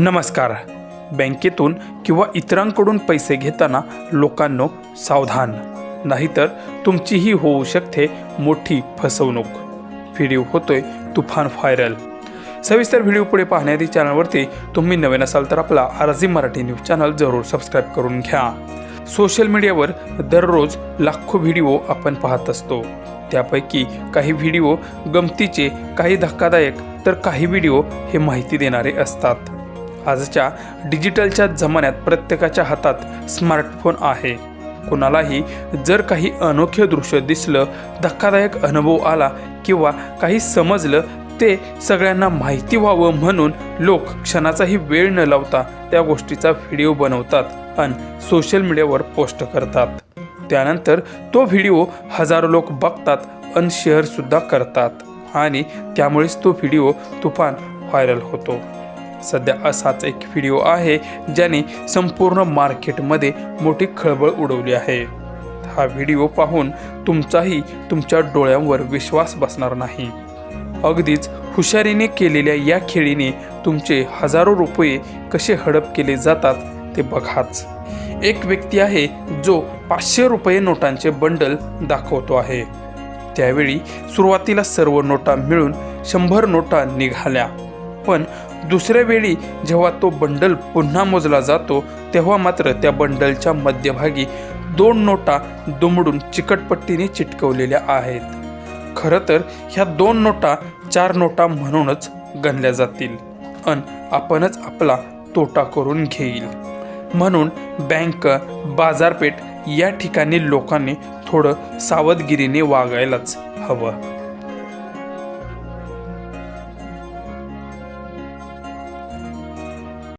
नमस्कार. बँकेतून किंवा इतरांकडून पैसे घेताना लोकांनो सावधान. नाहीतर तुमचीही होऊ शकते मोठी फसवणूक. व्हिडिओ होतोय तुफान व्हायरल. सविस्तर व्हिडिओ पुढे पाहण्याआधी चॅनलवरती तुम्ही नवीन असाल तर आपला आरजी मराठी न्यूज चॅनल जरूर सबस्क्राईब करून घ्या. सोशल मीडियावर दररोज लाखो व्हिडिओ आपण पाहत असतो. त्यापैकी काही व्हिडिओ गमतीचे काही धक्कादायक तर काही व्हिडिओ हे माहिती देणारे असतात. आजच्या डिजिटलच्या जमान्यात प्रत्येकाच्या हातात स्मार्टफोन आहे. कुणालाही जर काही अनोखे दृश्य दिसलं धक्कादायक अनुभव आला किंवा काही समजलं ते सगळ्यांना माहिती व्हावं म्हणून लोक क्षणाचाही वेळ न लावता त्या गोष्टीचा व्हिडिओ बनवतात आणि सोशल मीडियावर पोस्ट करतात. त्यानंतर तो व्हिडिओ हजारो लोक बघतात आणि शेअरसुद्धा करतात आणि त्यामुळेच तो व्हिडिओ तुफान व्हायरल होतो. सध्या असाच एक व्हिडिओ आहे ज्याने संपूर्ण मार्केटमध्ये मोठी खळबळ उडवली आहे. हा व्हिडिओ पाहून तुमचाही तुमच्या डोळ्यांवर विश्वास बसणार नाही. अगदीच हुशारीने केलेल्या या खेळीने तुमचे हजारो रुपये कसे हडप केले जातात ते बघाच. एक व्यक्ती आहे जो पाचशे रुपये नोटांचे बंडल दाखवतो आहे. त्यावेळी सुरुवातीला सर्व नोटा मिळून शंभर नोटा निघाल्या. पण दुसऱ्या वेळी जेव्हा तो बंडल पुन्हा मोजला जातो तेव्हा मात्र त्या बंडलच्या मध्यभागी दोन नोटा दुमडून चिकटपट्टीने चिटकवलेल्या आहेत. खरं तर ह्या दोन नोटा चार नोटा म्हणूनच गणल्या जातील. अन आपणच आपला तोटा करून घेईल. म्हणून बँक बाजारपेठ या ठिकाणी लोकांनी थोडं सावधगिरीने वागायलाच हवं.